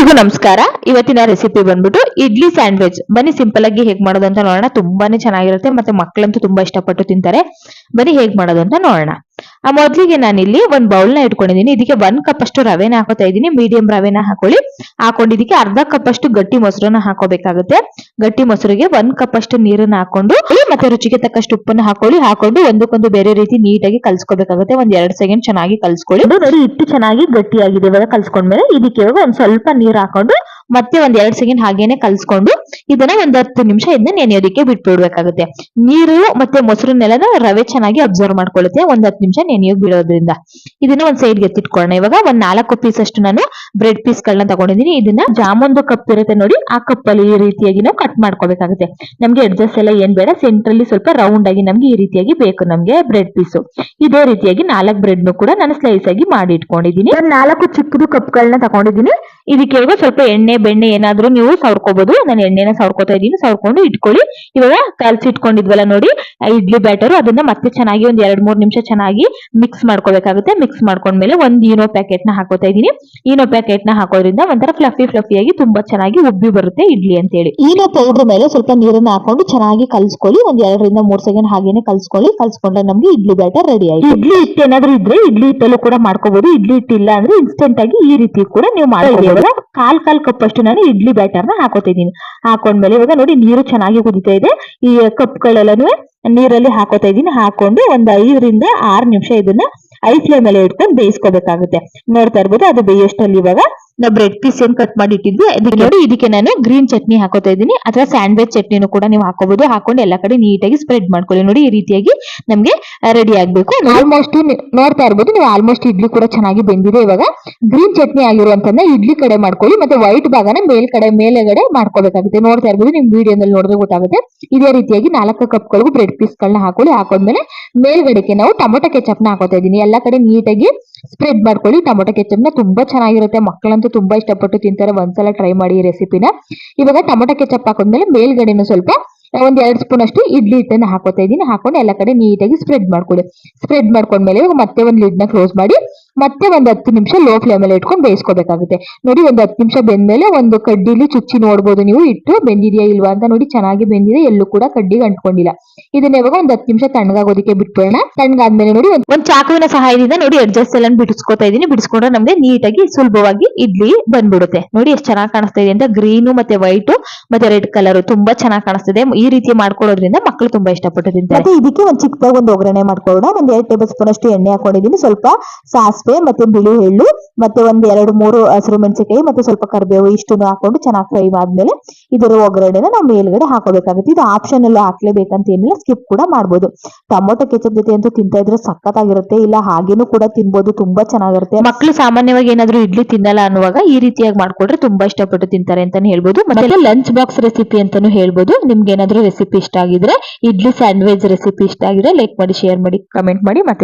ಎಲ್ರಿಗೂ ನಮಸ್ಕಾರ. ಇವತ್ತಿನ ರೆಸಿಪಿ ಬಂದ್ಬಿಟ್ಟು ಇಡ್ಲಿ ಸ್ಯಾಂಡ್ವಿಚ್ ಬನ್ನಿ ಸಿಂಪಲ್ ಆಗಿ ಹೇಗ್ ಮಾಡೋದು ಅಂತ ನೋಡೋಣ. ತುಂಬಾನೇ ಚೆನ್ನಾಗಿರುತ್ತೆ ಮತ್ತೆ ಮಕ್ಕಳಂತೂ ತುಂಬಾ ಇಷ್ಟಪಟ್ಟು ತಿಂತಾರೆ. ಬನ್ನಿ ಹೇಗ್ ಮಾಡೋದು ಅಂತ ನೋಡೋಣ. ಆ ಮೊದ್ಲಿಗೆ ನಾನಿಲ್ಲಿ ಒಂದ್ ಬೌಲ್ನ ಇಟ್ಕೊಂಡಿದೀನಿ ಇದಕ್ಕೆ ಒಂದ್ ಕಪ್ ಅಷ್ಟು ರವೆನ ಹಾಕೋತಾ ಇದೀನಿ ಮೀಡಿಯಂ ರವೆನ ಹಾಕೊಳ್ಳಿ. ಹಾಕೊಂಡಿದ್ದಕ್ಕೆ ಇದಕ್ಕೆ ಅರ್ಧ ಕಪ್ ಅಷ್ಟು ಗಟ್ಟಿ ಮೊಸರನ್ನ ಹಾಕೋಬೇಕಾಗುತ್ತೆ. ಗಟ್ಟಿ ಮೊಸರಿಗೆ ಒಂದ್ ಕಪ್ ಅಷ್ಟು ನೀರನ್ನ ಹಾಕೊಂಡು ಮತ್ತೆ ರುಚಿಗೆ ತಕ್ಕಷ್ಟು ಉಪ್ಪನ್ನ ಹಾಕೊಳ್ಳಿ. ಹಾಕೊಂಡು ಒಂದಕ್ಕೊಂದು ಬೇರೆ ರೀತಿ ನೀಟಾಗಿ ಕಲ್ಸ್ಕೋಬೇಕಾಗುತ್ತೆ. ಒಂದ್ ಎರಡ್ ಸೆಕೆಂಡ್ ಚೆನ್ನಾಗಿ ಕಲ್ಸ್ಕೊಳ್ಳಿ. ನೋಡಿ ಇಟ್ಟು ಚೆನ್ನಾಗಿ ಗಟ್ಟಿಯಾಗಿದೆ ಇವಾಗ ಕಲ್ಸ್ಕೊಂಡ್ಮೇಲೆ. ಇದಕ್ಕೆ ಇವಾಗ ಒಂದ್ ಸ್ವಲ್ಪ ನೀರ್ ಹಾಕೊಂಡು ಮತ್ತೆ ಒಂದ್ ಎರಡ್ ಸೆಕೆಂಡ್ ಹಾಗೇನೆ ಕಲ್ಸ್ಕೊಂಡು ಇದನ್ನ ಒಂದ್ ಹತ್ತು ನಿಮಿಷ ಇದನ್ನ ನೆನೆಯೋದಕ್ಕೆ ಬಿಟ್ಬಿಡ್ಬೇಕಾಗುತ್ತೆ. ನೀರು ಮತ್ತೆ ಮೊಸರನ್ನೆಲ್ಲನ ರವೆ ಚೆನ್ನಾಗಿ ಅಬ್ಸರ್ವ್ ಮಾಡ್ಕೊಳ್ಳುತ್ತೆ ಒಂದ್ ಹತ್ತು ನಿಮಿಷ ನೆನೆಯೋಕ್ ಬಿಡೋದ್ರಿಂದ. ಇದನ್ನ ಒಂದ್ ಸೈಡ್ ಎತ್ತಿಟ್ಕೊಳ್ಳೋಣ. ಇವಾಗ ಒಂದ್ ನಾಲ್ಕು ಪೀಸ್ ಅಷ್ಟು ನಾನು ಬ್ರೆಡ್ ಪೀಸ್ ಗಳನ್ನ ತಗೊಂಡಿದ್ದೀನಿ. ಇದನ್ನ ಜಾಮೂನ್ದು ಕಪ್ ಇರುತ್ತೆ ನೋಡಿ, ಆ ಕಪ್ ಅಲ್ಲಿ ಈ ರೀತಿಯಾಗಿ ನಾವು ಕಟ್ ಮಾಡ್ಕೋಬೇಕಾಗುತ್ತೆ. ನಮ್ಗೆ ಎಡ್ಜಸ್ ಎಲ್ಲ ಏನ್ ಬೇಡ ಸೆಂಟ್ರಲ್ಲಿ ಸ್ವಲ್ಪ ರೌಂಡ್ ಆಗಿ ನಮ್ಗೆ ಈ ರೀತಿಯಾಗಿ ಬೇಕು ನಮ್ಗೆ ಬ್ರೆಡ್ ಪೀಸ್ ಇದೇ ರೀತಿಯಾಗಿ ನಾಲ್ಕು ಬ್ರೆಡ್ ನು ಕೂಡ ನಾನು ಸ್ಲೈಸ್ ಆಗಿ ಮಾಡಿ ಇಟ್ಕೊಂಡಿದ್ದೀನಿ. ನಾಲ್ಕು ಚಿಕ್ಕದು ಕಪ್ ಗಳನ್ನ ತಗೊಂಡಿದ್ದೀನಿ. ಇದಕ್ಕೆ ಸ್ವಲ್ಪ ಎಣ್ಣೆ, ಬೆಣ್ಣೆ ಏನಾದ್ರೂ ನೀವು ಸವರ್ಕೋಬಹುದು ನಾನು ಎಣ್ಣೆನ ಸವರ್ಕೋತಾ ಇದೀನಿ ಸವರ್ಕೊಂಡು ಇಟ್ಕೊಳ್ಳಿ. ಇವಾಗ ಕಲ್ಸಿ ಇಟ್ಕೊಂಡಿದ್ವಲ್ಲ ನೋಡಿ ಇಡ್ಲಿ ಬ್ಯಾಟರ್ ಅದನ್ನ ಮತ್ತೆ ಚೆನ್ನಾಗಿ ಒಂದ್ ಎರಡ್ ಮೂರ್ ನಿಮಿಷ ಚೆನ್ನಾಗಿ ಮಿಕ್ಸ್ ಮಾಡ್ಕೋಬೇಕಾಗುತ್ತೆ. ಮಿಕ್ಸ್ ಮಾಡ್ಕೊಂಡ್ಮೇಲೆ ಒಂದ್ ಈನೋ ಪ್ಯಾಕೆಟ್ನ ಹಾಕೋತಾ ಇದೀನಿ ಈನೋ ಪ್ಯಾಕೆಟ್ನ ಹಾಕೋದ್ರಿಂದ ಒಂಥರ ಫ್ಲಫಿ ಫ್ಲಫಿಯಾಗಿ ತುಂಬಾ ಚೆನ್ನಾಗಿ ಉಬ್ಬಿ ಬರುತ್ತೆ ಇಡ್ಲಿ ಅಂತ ಹೇಳಿ ಈನೋ ಪೌಡರ್ ಮೇಲೆ ಸ್ವಲ್ಪ ನೀರನ್ನ ಹಾಕೊಂಡು ಚೆನ್ನಾಗಿ ಕಲ್ಸ್ಕೊಳ್ಳಿ. ಒಂದ್ ಎರಡರಿಂದ ಮೂರ್ ಸೆಕೆಂಡ್ ಹಾಗೇನೆ ಕಲ್ಸ್ಕೊಳ್ಳಿ. ಕಲ್ಸ್ಕೊಂಡ್ರೆ ನಮ್ಗೆ ಇಡ್ಲಿ ಬ್ಯಾಟರ್ ರೆಡಿ ಆಯ್ತು. ಇಡ್ಲಿ ಹಿಟ್ಟು ಏನಾದ್ರೂ ಇದ್ರೆ ಇಡ್ಲಿ ಹಿಟ್ಟಲ್ಲೂ ಕೂಡ ಮಾಡ್ಕೋಬಹುದು ಇಡ್ಲಿ ಹಿಟ್ಟಿಲ್ಲ ಅಂದ್ರೆ ಇನ್ಸ್ಟೆಂಟ್ ಆಗಿ ಈ ರೀತಿ ಕೂಡ ನೀವು ಮಾಡ್ಕೋಬಹುದು ಕಾಲ್ ಕಾಲ್ ಕಪ್ ಅಷ್ಟು ನಾನು ಇಡ್ಲಿ ಬ್ಯಾಟರ್ನ ಹಾಕೋತಿದ್ದೀನಿ. ಹಾಕೊಂಡ್ಮೇಲೆ ಇವಾಗ ನೋಡಿ ನೀರು ಚೆನ್ನಾಗಿ ಕುದಿತಾ ಇದೆ. ಈ ಕಪ್ಗಳೆಲ್ಲನೂ ನೀರಲ್ಲಿ ಹಾಕೋತಾ ಇದ್ದೀನಿ. ಹಾಕೊಂಡು ಒಂದ್ ಐದರಿಂದ ಆರು ನಿಮಿಷ ಇದನ್ನ ಐ ಫ್ಲೇಮ್ ಮೇಲೆ ಇಟ್ಕೊಂಡು ಬೇಯಿಸ್ಕೋಬೇಕಾಗುತ್ತೆ. ನೋಡ್ತಾ ಇರ್ಬೋದು ಅದು ಬೇಯೋಷ್ಟಲ್ಲಿ ಇವಾಗ ನಾವು ಬ್ರೆಡ್ ಪೀಸ್ ಏನ್ ಕಟ್ ಮಾಡಿ ಇಟ್ಟಿದ್ವಿ ಅದಕ್ಕೆ ನೋಡಿ ಇದಕ್ಕೆ ನಾನು ಗ್ರೀನ್ ಚಟ್ನಿ ಹಾಕೋತಾ ಇದ್ದೀನಿ. ಅಥವಾ ಸ್ಯಾಂಡ್ವಿಚ್ ಚಟ್ನಿನೂ ಕೂಡ ನೀವು ಹಾಕೋಬಹುದು ಹಾಕೊಂಡು ಎಲ್ಲ ಕಡೆ ನೀಟಾಗಿ ಸ್ಪ್ರೆಡ್ ಮಾಡ್ಕೊಳ್ಳಿ. ನೋಡಿ ಈ ರೀತಿಯಾಗಿ ನಮ್ಗೆ ರೆಡಿ ಆಗ್ಬೇಕು. ಆಲ್ಮೋಸ್ಟ್ ನೋಡ್ತಾ ಇರ್ಬೋದು. ನೀವು ಆಲ್ಮೋಸ್ಟ್ ಇಡ್ಲಿ ಕೂಡ ಚೆನ್ನಾಗಿ ಬೆಂದಿದೆ ಇವಾಗ. ಗ್ರೀನ್ ಚಟ್ನಿ ಆಗಿರುವಂತಂದ್ರೆ ಇಡ್ಲಿ ಕಡೆ ಮಾಡ್ಕೊಳ್ಳಿ. ಮತ್ತೆ ವೈಟ್ ಭಾಗನ ಮೇಲ್ಕಡೆ ಮೇಲೆಗಡೆ ಮಾಡ್ಕೋಬೇಕಾಗುತ್ತೆ. ನೋಡ್ತಾ ಇರ್ಬೋದು. ನಿಮ್ ವಿಡಿಯೋದಲ್ಲಿ ನೋಡಿದ್ರೆ ಗೊತ್ತಾಗುತ್ತೆ. ಇದೇ ರೀತಿಯಾಗಿ ನಾಲ್ಕು ಕಪ್ಗಳಿಗೂ ಬ್ರೆಡ್ ಪೀಸ್ ಗಳನ್ನ ಹಾಕೊಳ್ಳಿ. ಹಾಕೊಂಡ್ಮೇಲೆ ಮೇಲ್ಗಡೆಗೆ ನಾವು ಟೊಮೊಟೊ ಕೆಚಪ್ನ ಹಾಕೋತಾ ಇದೀನಿ ಎಲ್ಲ ಕಡೆ ನೀಟಾಗಿ ಸ್ಪ್ರೆಡ್ ಮಾಡ್ಕೊಳ್ಳಿ. ಟೊಮೊಟೊ ಕೆಚಪ್ನ ತುಂಬಾ ಚೆನ್ನಾಗಿರುತ್ತೆ. ಮಕ್ಕಳಂತೂ ತುಂಬಾ ಇಷ್ಟಪಟ್ಟು ತಿಂತಾರೆ. ಒಂದ್ಸಲ ಟ್ರೈ ಮಾಡಿ ಈ ರೆಸಿಪಿನ ಇವಾಗ ಟೊಮೊಟೊ ಕೆಚಪ್ ಹಾಕೊಂಡ್ಮೇಲೆ ಮೇಲ್ಗಡೆನು ಸ್ವಲ್ಪ ಒಂದ್ ಎರಡ್ ಸ್ಪೂನ್ ಅಷ್ಟು ಇಡ್ಲಿ ಹಿಟ್ಟನ್ನು ಹಾಕೋತಾ ಇದೀನಿ ಹಾಕೊಂಡು ಎಲ್ಲ ಕಡೆ ನೀಟಾಗಿ ಸ್ಪ್ರೆಡ್ ಮಾಡ್ಕೊಳ್ಳಿ. ಸ್ಪ್ರೆಡ್ ಮಾಡ್ಕೊಂಡ್ಮೇಲೆ ಮತ್ತೆ ಒಂದ್ ಲಿಡ್ನ ಕ್ಲೋಸ್ ಮಾಡಿ ಮತ್ತೆ ಒಂದ್ ಹತ್ತು ನಿಮಿಷ ಲೋ ಫ್ಲೇಮ್ ಅಲ್ಲಿ ಇಟ್ಕೊಂಡು ಬೇಯಿಸ್ಕೋಬೇಕಾಗುತ್ತೆ. ನೋಡಿ ಒಂದ್ ಹತ್ತು ನಿಮಿಷ ಬೆಂದ್ಮೇಲೆ ಒಂದು ಕಡ್ಡಿಲಿ ಚುಚ್ಚಿ ನೋಡ್ಬೋದು ನೀವು, ಇಟ್ಟು ಬೆಂದಿದೆಯಾ ಇಲ್ವಾ ಅಂತ ನೋಡಿ ಚೆನ್ನಾಗಿ ಬೆಂದಿದೆ, ಎಲ್ಲೂ ಕೂಡ ಕಡ್ಡಿಗೆ ಅಂಟ್ಕೊಂಡಿಲ್ಲ. ಇದನ್ನ ಇವಾಗ ಒಂದು ಹತ್ತು ನಿಮಿಷ ತಣ್ಣಗಾಗೋದಕ್ಕೆ ಬಿಟ್ಬಿಡೋಣ. ತಣ್ಣಗಾದ್ಮೇಲೆ ನೋಡಿ ಒಂದ್ ಚಾಕುವಿನ ಸಹಾಯದಿಂದ ನೋಡಿ ಅಡ್ಜಸ್ಟ್ ಎಲ್ಲ ಬಿಡಿಸ್ಕೊತಾ ಇದೀನಿ ಬಿಡಿಸ್ಕೊಂಡ್ರೆ ನಮ್ಗೆ ನೀಟಾಗಿ ಸುಲಭವಾಗಿ ಇಡ್ಲಿ ಬಂದ್ಬಿಡುತ್ತೆ. ನೋಡಿ ಎಷ್ಟು ಚೆನ್ನಾಗಿ ಕಾಣಿಸ್ತಾ ಇದೆ ಅಂತ ಗ್ರೀನು ಮತ್ತೆ ವೈಟ್ ಮತ್ತೆ ರೆಡ್ ಕಲರ್ ತುಂಬಾ ಚೆನ್ನಾಗಿ ಕಾಣಿಸ್ತದೆ. ಈ ರೀತಿ ಮಾಡ್ಕೊಳ್ಳೋದ್ರಿಂದ ಮಕ್ಕಳು ತುಂಬಾ ಇಷ್ಟಪಟ್ಟು ತಿಂತಾರೆ. ಇದಕ್ಕೆ ಒಂದ್ ಚಿಕ್ಕದಾಗಿ ಒಂದು ಒಗ್ಗರಣೆ ಮಾಡ್ಕೊಳ್ಳೋಣ. ಒಂದ್ ಎರಡು ಟೇಬಲ್ ಸ್ಪೂನ್ ಅಷ್ಟು ಎಣ್ಣೆ ಹಾಕೊಂಡಿದ್ದೀನಿ. ಸ್ವಲ್ಪ ಸಾಸಿವೆ ಮತ್ತೆ ಬಿಳಿ ಎಳ್ಳು ಮತ್ತೆ ಒಂದ್ ಎರಡು ಮೂರು ಹಸಿರು ಮೆಣಸಿನಕಾಯಿ ಮತ್ತೆ ಸ್ವಲ್ಪ ಕರಿಬೇವು ಇಷ್ಟನ್ನು ಹಾಕೊಂಡು ಚೆನ್ನಾಗಿ ಫ್ರೈ ಆದ್ಮೇಲೆ ಇದರ ಒಗ್ಗರಣೆನ ನಾವು ಮೇಲ್ಗಡೆ ಹಾಕೋಬೇಕಾಗುತ್ತೆ. ಇದು ಆಪ್ಷನ್ ಎಲ್ಲ ಹಾಕ್ಲೇಬೇಕಂತ ಏನಿಲ್ಲ ಸ್ಕಿಪ್ ಕೂಡ ಮಾಡ್ಬೋದು. ಟೊಮೊಟೊ ಕೆಚಪ್ ಜೊತೆ ಅಂತೂ ತಿಂತಾ ಇದ್ರೆ ಸಖತ್ತಾಗಿರುತ್ತೆ ಇಲ್ಲ ಹಾಗೇನು ಕೂಡ ತಿನ್ಬೋದು ತುಂಬಾ ಚೆನ್ನಾಗಿರುತ್ತೆ. ಮಕ್ಕಳು ಸಾಮಾನ್ಯವಾಗಿ ಏನಾದ್ರೂ ಇಡ್ಲಿ ತಿನ್ನಲ್ಲ ಅನ್ನುವಾಗ ಈ ರೀತಿಯಾಗಿ ಮಾಡ್ಕೊಟ್ರೆ ತುಂಬಾ ಇಷ್ಟಪಟ್ಟು ತಿಂತಾರೆ ಅಂತಾನೆ ಹೇಳ್ಬೋದು. ಮತ್ತೆ ಲಂಚ್ ಬಾಕ್ಸ್ ರೆಸಿಪಿ ಅಂತಾನು ಹೇಳ್ಬೋದು. ನಿಮ್ಗೆ ಏನಾದ್ರೂ ರೆಸಿಪಿ ಇಷ್ಟ ಆಗಿದ್ರೆ ಇಡ್ಲಿ ಸ್ಯಾಂಡ್ವಿಚ್ ರೆಸಿಪಿ ಇಷ್ಟ ಆಗಿದ್ರೆ ಲೈಕ್ ಮಾಡಿ ಶೇರ್ ಮಾಡಿ ಕಮೆಂಟ್ ಮಾಡಿ ಮತ್ತೆ